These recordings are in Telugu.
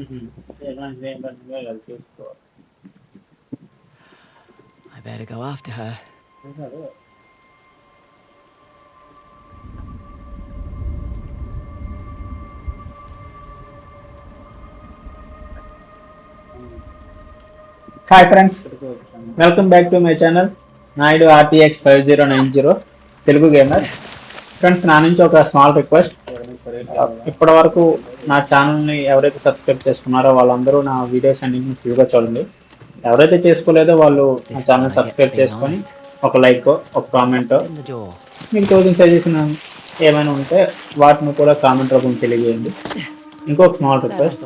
I better go after her. Hi friends welcome back to my channel Naidu RTX five zero nine zero Telugu gamer friends నా నుంచి ఒక స్మాల్ రిక్వెస్ట్ ఇప్పటి వరకు నా ఛానల్ని ఎవరైతే సబ్స్క్రైబ్ చేసుకున్నారో వాళ్ళందరూ నా వీడియోస్ అన్నింటిని ఫ్రీగా చూడండి ఎవరైతే చేసుకోలేదో వాళ్ళు నా ఛానల్ సబ్స్క్రైబ్ చేసుకొని ఒక లైక్ ఒక కామెంట్. మీకు తోచిన సజెషన్ ఏమైనా ఉంటే వాటిని కూడా కామెంట్ రూపంలో తెలియజేయండి ఇంకొక స్మాల్ రిక్వెస్ట్.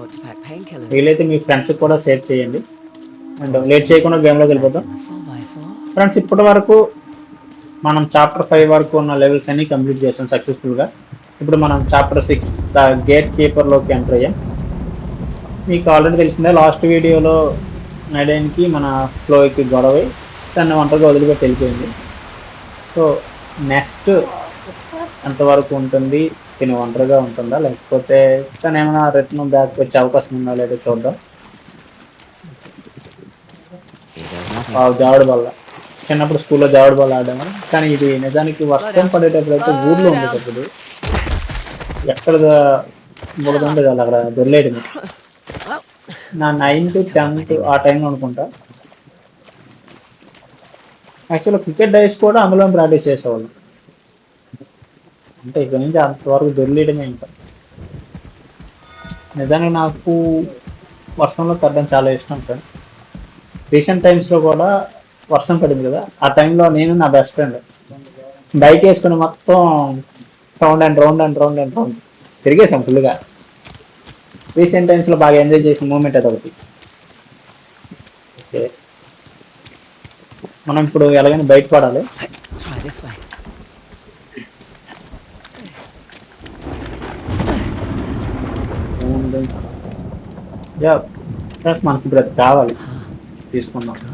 వీలైతే మీ ఫ్రెండ్స్కి కూడా షేర్ చేయండి అండ్ లేట్ చేయకుండా గేమ్లోకి వెళ్ళిపోతాం. ఫ్రెండ్స్ ఇప్పటి వరకు మనం చాప్టర్ ఫైవ్ వరకు ఉన్న లెవెల్స్ అన్ని కంప్లీట్ చేసాం సక్సెస్ఫుల్గా ఇప్పుడు మనం చాప్టర్ సిక్స్ ద గేట్ కీపర్లోకి ఎంటర్ అయ్యాం. మీకు ఆల్రెడీ తెలిసిందే లాస్ట్ వీడియోలో నడేన్కి మన ఫ్లోకి గొడవ అయి తను ఒంటరిగా వదిలిపెట్టి వెళ్ళిపోయింది. సో నెక్స్ట్ ఎంతవరకు ఉంటుంది? తిని ఒంటరిగా ఉంటుందా? లేకపోతే తను ఏమైనా రిటర్న్ బ్యాక్ వచ్చే అవకాశం ఉందా లేదో చూద్దాం. Here ఆ బల్ల. చిన్నప్పుడు స్కూల్లో జావుడు బల్ల ఆడాము కానీ ఇది నిజానికి వర్షం పడేటప్పుడు అయితే ఊర్లో ఉండేటప్పుడు ఎక్కడ ఉండదు వాళ్ళు అక్కడ దొరలేదు నా నైన్త్ టెన్త్ ఆ టైంలో అనుకుంటా. యాక్చువల్గా క్రికెట్ డైస్ కూడా అందులో ప్రాక్టీస్ చేసేవాళ్ళు. అంటే ఇక్కడ నుంచి అంతవరకు దొరిలేయడమే ఇంకా. నిజానికి నాకు వర్షంలో తగ్గడం చాలా ఇష్టం ఫ్రెండ్స్ రీసెంట్ టైమ్స్లో కూడా వర్షం పడింది కదా ఆ టైంలో నేను నా బెస్ట్ ఫ్రెండ్ బైక్ వేసుకుని మొత్తం round and round and round and round తిరిగేసాం ఫుల్గా రీసెంట్ టైమ్స్లో బాగా ఎంజాయ్ చేసిన మూమెంట్ అది ఒకటి. ఓకే మనం ఇప్పుడు ఎలాగైనా బయట పడాలి మనకి ఇప్పుడు అది కావాలి. తీసుకుందాం. Good.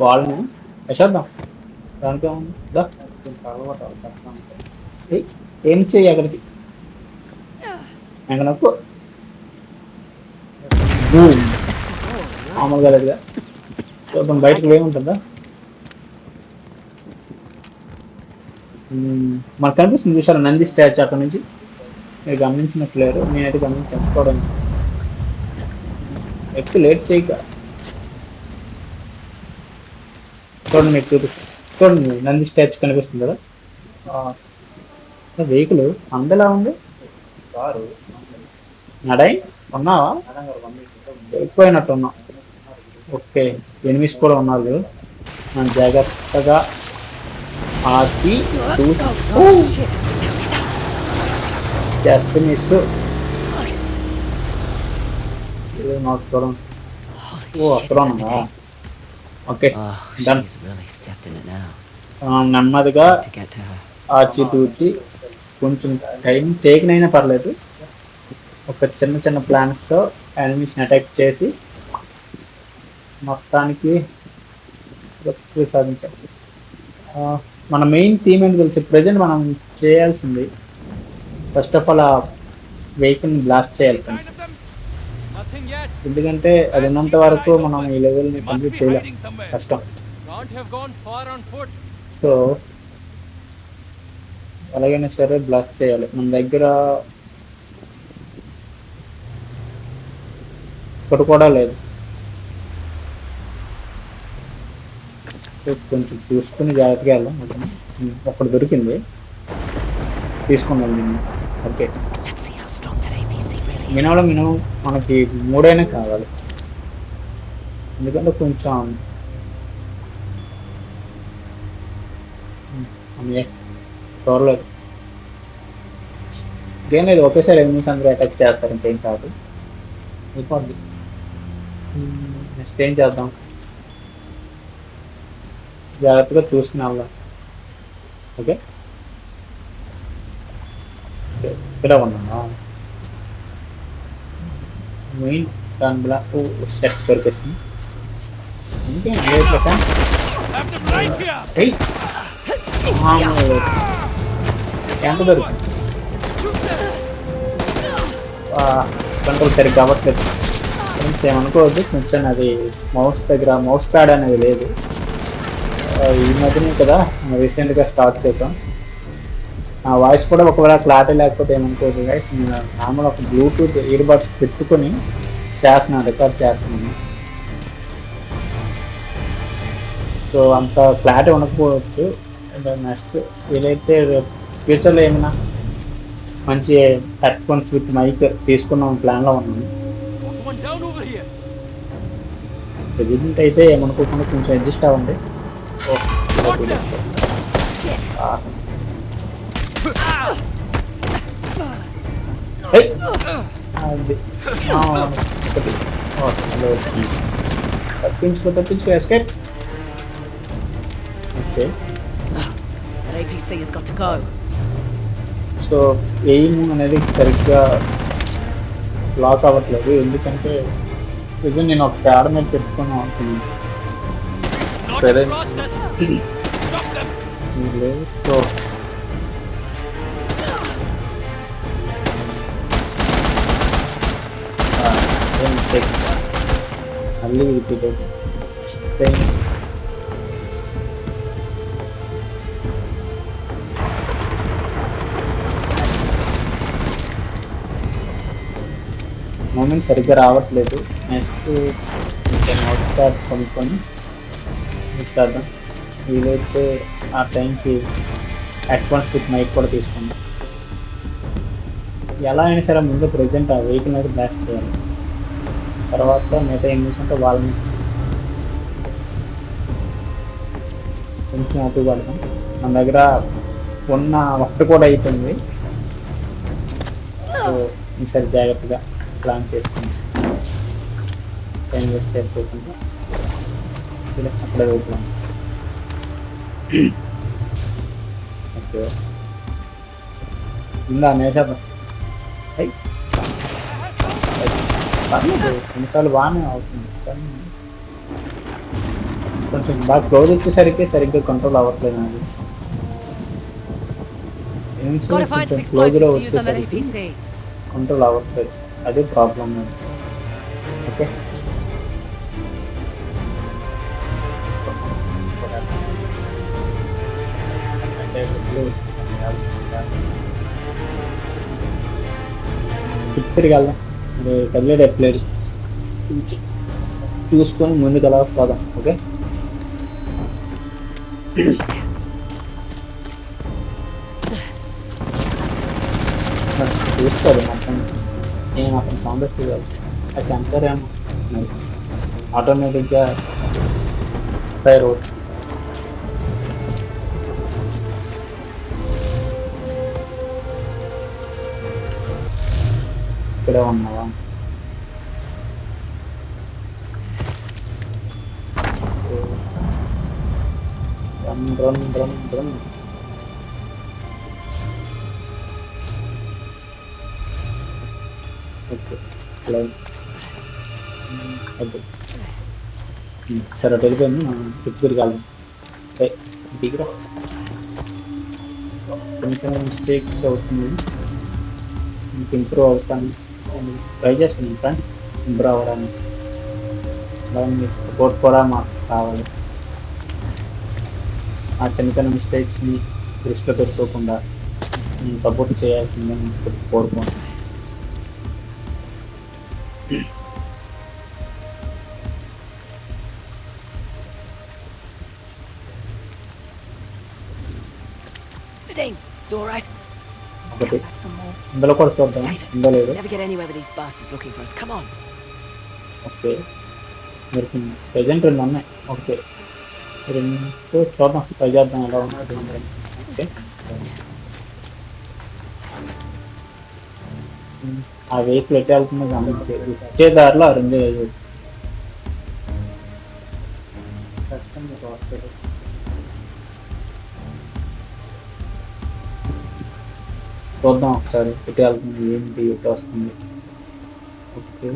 బాల్ని వేసేద్దాం దానికి ఏముంది ఏం చెయ్యి అక్కడికి? ఇంకా మామూలుగా లేదుగా. చూద్దాం బయటకు ఏముంటుందా మ్మ్, hmm. మనకు కనిపిస్తుంది చూసారా నంది స్టాచ్యూ అక్కడ నుంచి? మీరు గమనించినట్లేరు నేనైతే గమనించాను. చూడండి. ఎక్కువ లేట్ చేయక. చూడండి మీకు చూపిస్తాను చూడండి నంది స్టాచ్యూ కనిపిస్తుంది కదా? వెహికల్ అందలా ఉంది? కారు. నడై ఉన్నావా? ఎక్కువైనట్టు ఉన్నా ఓకే ఎనిమిస్ కూడా ఉన్నారు జాగ్రత్తగా ఆకి చూసి. Shit. జస్ట్ మిస్ నాకు చూడండి. ఓ అక్కడ everything. Okay it now. ఆ, నెమ్మదిగా To get to her. ఆచి తూచి కొంచెం టైం టేకిన్ అయినా పర్లేదు ఒక చిన్న చిన్న ప్లాన్స్తో ఎనిమిస్ని అటాక్ చేసి మొత్తానికి సాధించాలి మన మెయిన్ థీమ్ ఏంటి తెలిసి ప్రజెంట్ మనం చేయాల్సింది ఫస్ట్ ఆఫ్ ఆల్ ఆ వెహికల్ని బ్లాస్ట్ చేయాలి. ఎందుకంటే అది ఉన్నంత వరకు మనం ఈ లెవెల్ని కంప్లీట్ చేయలేం. కష్టం. సో ఎలాగైనా సరే బ్లాస్ట్ చేయాలి. మన దగ్గర ఒకటి కూడా లేదు. కొంచెం చూసుకుని జాగ్రత్తగా వెళ్ళాం. ఒకటి దొరికింది. తీసుకున్నాం నేను ఓకే. APC really మినిమం మనకి మూడైనా కావాలి. ఎందుకంటే కొంచెం చూడలేదు ఏం లేదు ఒకేసారి ఎనిమిది అందరూ అటాక్ చేస్తారు ఇంకేం కాదు. అయిపోద్ది. నెక్స్ట్ ఏం చేద్దాం? జాగ్రత్తగా చూసుకుని వెళ్దాం. ఓకే? ఓకే, ఇక్కడ మెయిన్ దాని బ్లాక్ సెట్ దొరికేసింది. ఇంకేం లేదు కదా. Have them right here. ఏయ్ ఎంత దొరికింది? కంట్రోల్ సరిగ్గా అవ్వట్లేదు. ఫ్రెండ్స్ ఏమనుకోవద్దు. కొంచెం అది మౌస్ దగ్గర మౌస్ ప్యాడ్ అనేది లేదు. ఈ మధ్యనే కదా రీసెంట్గా స్టార్ట్ చేసాం నా వాయిస్ కూడా ఒకవేళ క్లారిటీ లేకపోతే ఏమనుకోవద్దు గైస్ నేను నార్మల్ ఒక బ్లూటూత్ ఇయర్ బడ్స్ పెట్టుకొని చేస్తున్నాను రికార్డ్ చేస్తున్నాను. సో అంత క్లారిటీ ఉండకపోవచ్చు. నెక్స్ట్ వీలైతే ఫ్యూచర్లో ఏమైనా మంచి హెడ్ ఫోన్స్ విత్ మైక్ తీసుకున్నాం ప్లాన్లో ఉన్నాను. ప్రెసిడెంట్ అయితే ఏమనుకోకుండా కొంచెం అడ్జస్ట్ అవ్వండి. ఓ, తప్పించుకో తప్పించుకో escape okay That APC has got to go. So aim అనేది సరిగ్గా లాక్ అవ్వట్లేదు ఎందుకంటే ఇది నేను ఒక ప్యాడ మీద పెట్టుకుని అవుతుంది Not Seven. across us. mistake. them. లేదు సో మూమెంట్ సరిగ్గా రావట్లేదు నెక్స్ట్ ఇంకా నోట్ ప్యాడ్ కొనుక్కొని ఇచ్చేద్దాం వీలైతే ఆ టైంకి అడ్వాన్స్ విత్ మైక్ కూడా తీసుకుందాం ఎలా అయినా సరే ముందు ప్రజెంట్ ఆ వెహికల్ అయితే బ్లాస్ట్ చేయాలి తర్వాత మిగతా ఏం చేస్తుంటే వాళ్ళని కొంచెం అటు పడదాం మన దగ్గర ఉన్న ఒకటి కూడా అయిపోయింది. సో ఈసారి జాగ్రత్తగా ప్లాన్ చేసుకుందాం. టైం వేస్ట్ చేసుకోకుండా అక్కడే వెళ్తున్నాం. ఓకే. ఉందా నేసేద్దాం అయ్ పర్లేదు కొన్నిసార్లు బాగానే అవుతుంది కానీ కొంచెం బాగా క్లోజ్ వచ్చేసరికి సరిగ్గా కంట్రోల్ అవ్వట్లేదు నాది ఏం Gotta find some కొంచెం క్లోజ్లో explosives to use on that వచ్చేసరికి APC. కంట్రోల్ అవ్వట్లేదు అదే ప్రాబ్లం ఓకే తిరిగి వెళ్దాం మరి కదిలేడు ఎట్లేదు చూసుకొని ముందుకు ఎలా పోదాం ఓకే? చూసుకోదు మొత్తం నేను అతను సౌండ్ వస్తుంది ఆ సెన్సర్ ఏమో. ఆటోమేటిక్గా ఫైర్ అవుతుంది. ఇక్కడే ఉన్నావా run run run run okay hello వద్దు ఉమ్, సరే అటు వెళ్ళిపోయింది మనం ట్రిప్ తిరిగి వెళ్దాం ఏ, దిగిరా కొంచెం మిస్టేక్స్ అవుతుంది ఇంక ఇంప్రూవ్ అవుతాను ట్రై చేస్తాను ఫ్రెండ్స్ ఇంప్రూవ్ అవ్వడానికి అలాగే మీ సపోర్ట్ కూడా మాకు కావాలి ఆ చిన్న చిన్న మిస్టేక్స్ని దృష్టిలో పెట్టుకోకుండా సపోర్ట్ కోరుకుంటున్నాను Ding. You alright? ఒకటి. ఇందులో కూడా చూద్దాం. ఇందో లేదు. ఓకే. మీరు ప్రజెంట్ రెండు ఉన్నాయి. ఓకే. రెండు చూద్దాం. ట్రై చేద్దాం ఎలా ఉన్నది ఓకే. ఆ వెహికల్ ఎట్టి వెళ్తుందో గమనించేది వచ్చే దారిలో ఆ రెండు చూద్దాం ఒకసారి. ఎటు వెళ్తుంది. ఏంటి? ఎటు వస్తుంది. ఓకే.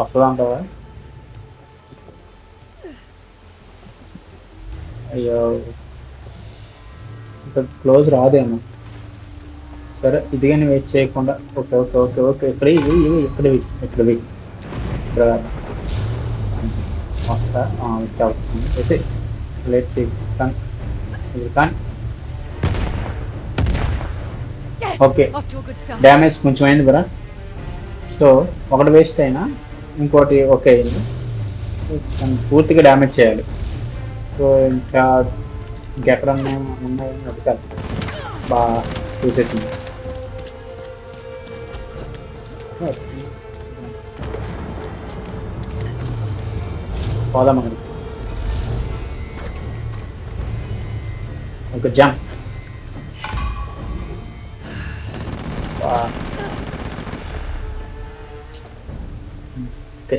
వస్తుందంటావా? అయ్యో. ఇక్కడ క్లోజ్ రాదేమో. సరే ఇది కానీ వెయిట్ చేయకుండా. Okay okay okay okay. ఇక్కడ ఇవి ఇవి ఇక్కడ ఇక్కడ ఇక్కడ వస్తా. వచ్చే అవకాశం. వేసి లేట్ చేయి కానీ start. డ్యామేజ్ కొంచెం అయింది బరా సో ఒకటి వేస్ట్ అయినా ఇంకోటి ఓకే అయింది. పూర్తిగా డ్యామేజ్ చేయాలి. సో ఇంకా ఇంకెక్కడన్నా ఉన్నాయి అది కాదు. బాగా చూసేసింది. పోదాం అక్కడికి ఒక జంప్ ఓకే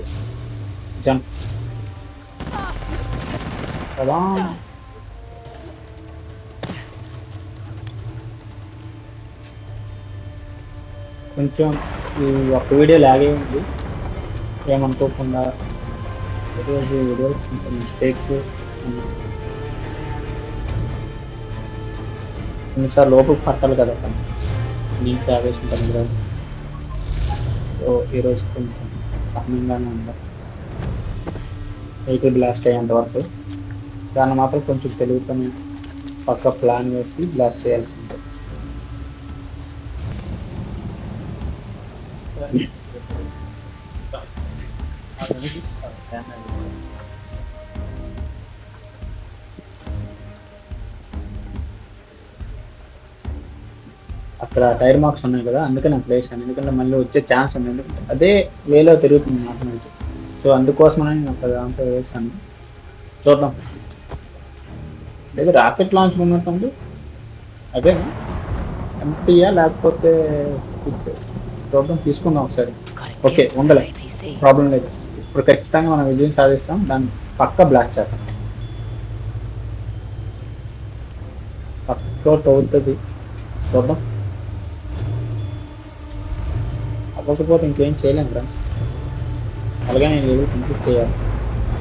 జంప్ కదా కొంచెం ఈ ఒక్క వీడియో లాగే ఉంది ఏమనుకోకుండా ఈరోజు వీడియో కొంచెం మిస్టేక్స్ కొన్నిసార్లు లోపలికి పట్టాలి కదా ఫ్రెండ్స్ నీట్ ఆవేశం పని కదా సో ఈరోజు కొంచెం సహనంగానే ఉంది వెహికల్ బ్లాస్ట్ అయ్యేంత వరకు దాన్ని మాత్రం కొంచెం తెలివితో పక్క ప్లాన్ వేసి బ్లాస్ట్ చేయాల్సి ఉంటుంది అక్కడ టైర్ మార్క్స్ ఉన్నాయి కదా అందుకని నేను ప్లేస్ అయ్యాను ఎందుకంటే మళ్ళీ వచ్చే ఛాన్స్ ఉంది. ఎందుకంటే అదే వేలో తిరుగుతుంది నాకు నుంచి. సో అందుకోసమని నేను అక్కడ దాంట్లో వేసాను చూద్దాం. లేదా రాకెట్ లాంచ్ ఉన్నట్టుంది. అదేనా? ఎంపీయా లేకపోతే? చూద్దాం తీసుకుందాం ఒకసారి. Beautiful ఉండలే. ప్రాబ్లం లేదు. ఇప్పుడు ఖచ్చితంగా మనం విజయం సాధిస్తాం. దాన్ని పక్క బ్లాస్ట్ చేస్తాం. పక్క అవుతుంది చూద్దాం. అవ్వకపోతే ఇంకేం చేయలేం ఫ్రెండ్స్ అలాగే నేను ఏదో కంప్లీట్ చేయాలి.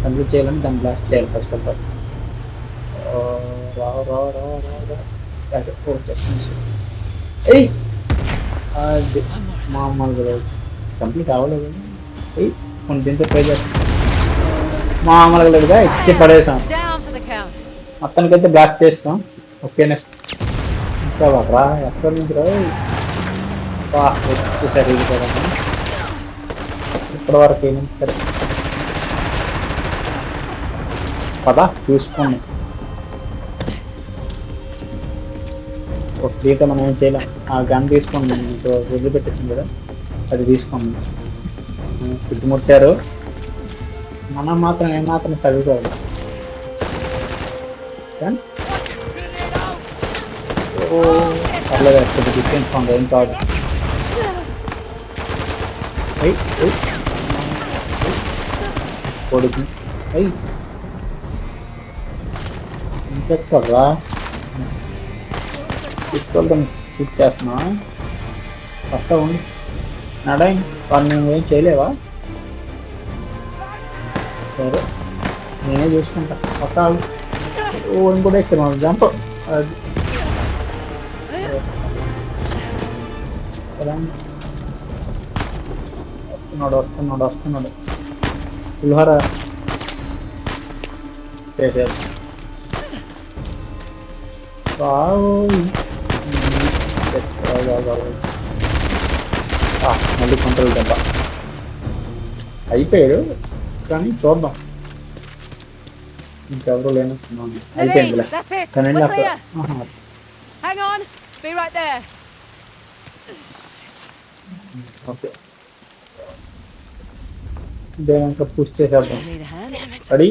కంప్లీట్ చేయాలని దాన్ని బ్లాస్ట్ చేయాలి ఫస్ట్ ఆఫ్ ఆల్ రావు రావు రావు రావు రా oh, ఏయ్! అది మామూలుగా కంప్లీట్ అవ్వలేదు. ఎయ్ కొన్ని దీంతో ట్రై చేస్తాం. మామూలుగా లేదుగా ఇచ్చి పడేసాం. మొత్తానికైతే బ్లాస్ట్ చేస్తాం. ఓకేనే ఇంకా రా ఎక్కడి నుంచి రా? వచ్చేసరి ఇది కూడా ఇప్పటి వరకు ఏమైంది సరే. పదా చూసుకోండి. ఒక దీంతో మనం ఏం చేయలేం. ఆ గన్ తీసుకోండి మీకు వదిలిపెట్టేసింది కదా. అది తీసుకోండి. చుట్టుముట్టారు మనం మాత్రం ఏమాత్రం చదువుకోవాలి. కానీ ఓ పర్లేదు కొద్దిగా ఏం కాదు. కొడుకు. అయ్యి తీసుకెళ్తాం షూట్ చేస్తున్నా. పక్క నడై వాళ్ళు మేము ఏం చేయలేవా? సరే నేనే చూసుకుంటా. కొత్త వాళ్ళు ఓ ఇంకోటి వేస్తే మనం జంప్ వస్తున్నాడు వస్తున్నాడు వస్తున్నాడు. పులిహోర చేశారు. బాగు మళ్ళీ కంట్రోల్ దెబ్బ. అయిపోయాడు. కానీ చూద్దాం ఇంకెవరు లేనట్టున్నాను అయిపోయిందిలే that's it. కానీ We're అక్కడ clear. ఆహా, Hang on. Be right there. Okay దేని ఇంకా పుష్ చేసేద్దాం. రెడీ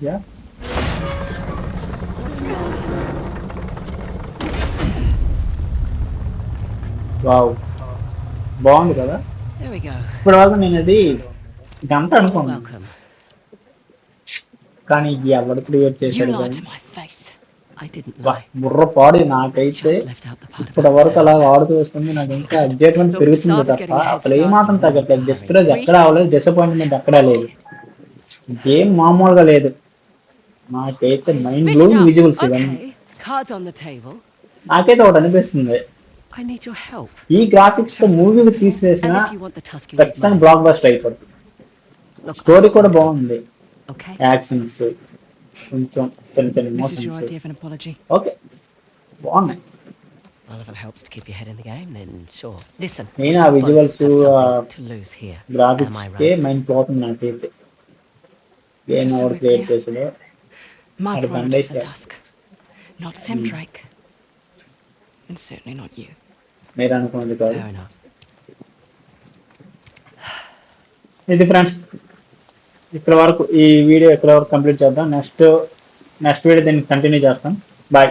యా వావ్ బాగుంది కదా There we go. ఇప్పుడు వరకు నేను అది గంట అనుకున్నాను. కానీ ఎవరు క్రియేట్ చేశాడు. బుర్ర పాడి నాకైతే ఇప్పటి వరకు అలా. వాడుతూ వస్తుంది నాకు ఇంకా అడ్జస్ట్మెంట్ పెరుగుతుంది తప్ప అసలు. ఏమాత్రం తగ్గట్లేదు డిస్కరేజ్ ఎక్కడ అవ్వలేదు డిసప్పాయింట్మెంట్ ఎక్కడా లేదు గేమ్ మామూలుగా లేదు నాకైతే మైండ్ బ్లోయింగ్ out. విజువల్స్ ఇవన్నీ. నాకైతే ఒకటి అనిపిస్తుంది. ఈ గ్రాఫిక్స్తో మూవీకి తీసేసిన ఖచ్చితంగా. బ్లాక్ బస్టర్ అయిపోతుంది స్టోరీ I'll కూడా sort it. బాగుంది Okay. యాక్షన్స్ కొంచెం చిన్న చిన్న This is your emotions idea of an apology. Okay బాగున్నాయి Well, if it helps to keep your head in the game, then sure. Listen. నేను ఆ both visuals have something to lose here. Am I graphics K right? Mind పోతుంది నాకైతే గేమ్ Just so ఎవరు we're create clear. చేసాడో My I'd priority is the foundation. tusk, not Semdrake. And certainly not you. మీరు అనుకున్నది కాదు Fair enough. ఇది ఫ్రెండ్స్ ఇక్కడ వరకు ఈ వీడియో ఇక్కడ వరకు కంప్లీట్ చేద్దాం. నెక్స్ట్ నెక్స్ట్ వీడియో దీన్ని కంటిన్యూ చేస్తాం. బాయ్